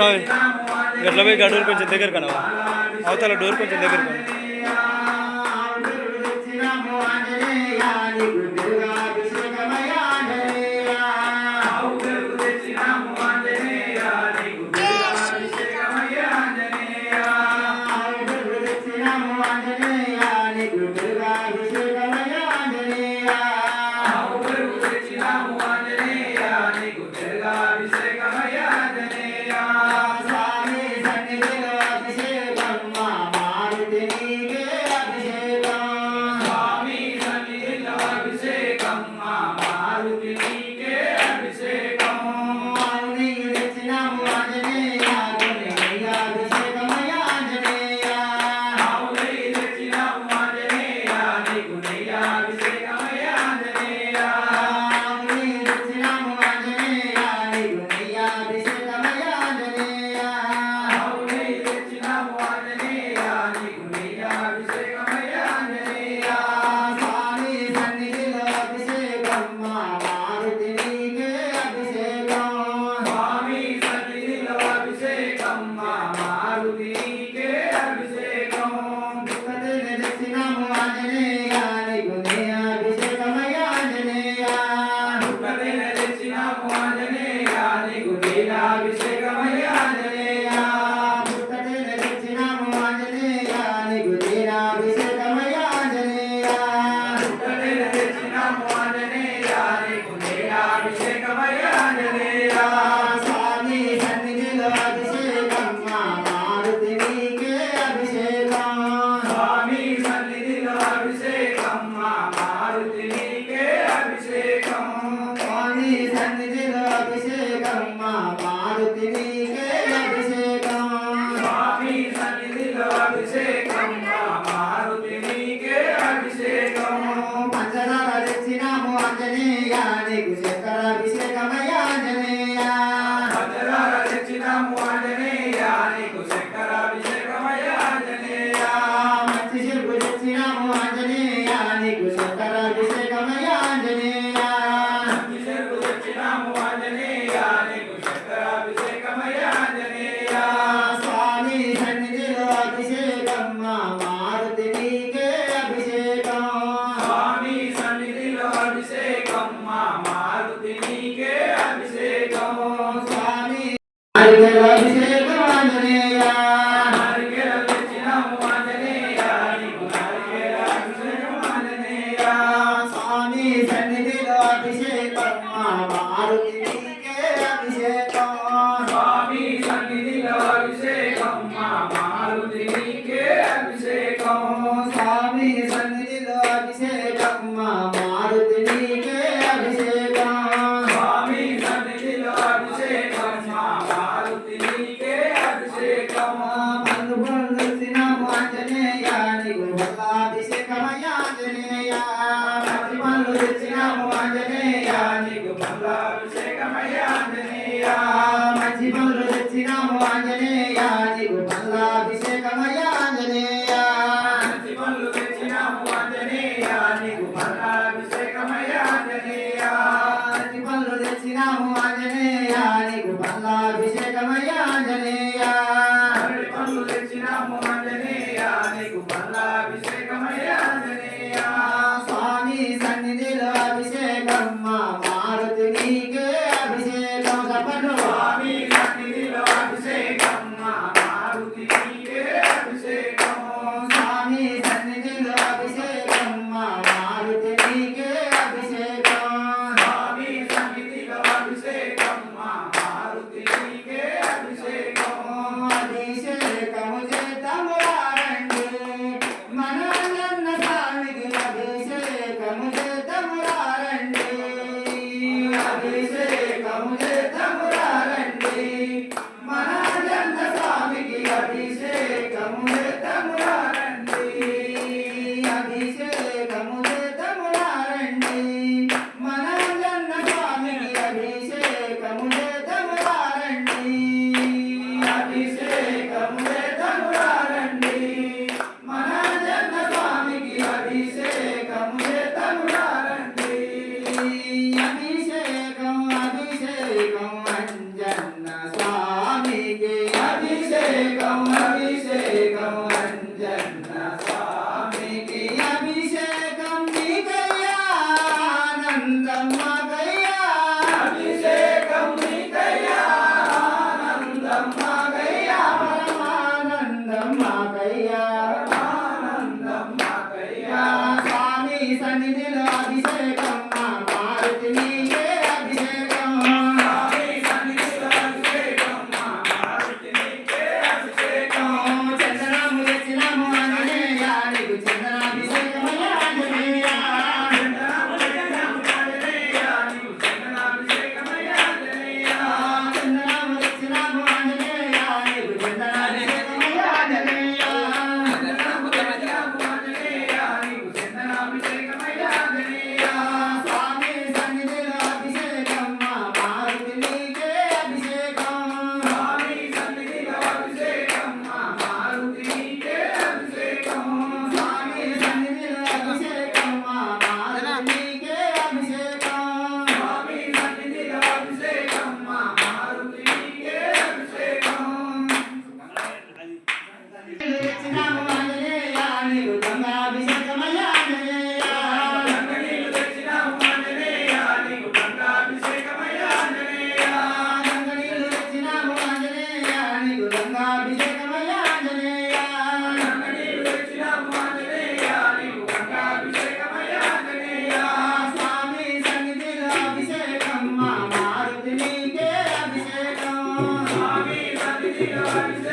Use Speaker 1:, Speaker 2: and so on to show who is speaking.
Speaker 1: స్వామి గట్ల పోయి గడూరు కొంచెం దగ్గర కనవా? అవతల డోర్ కొంచెం దగ్గర కనవా
Speaker 2: Hare Krishna. నీకే అభిషేకం Hallelujah.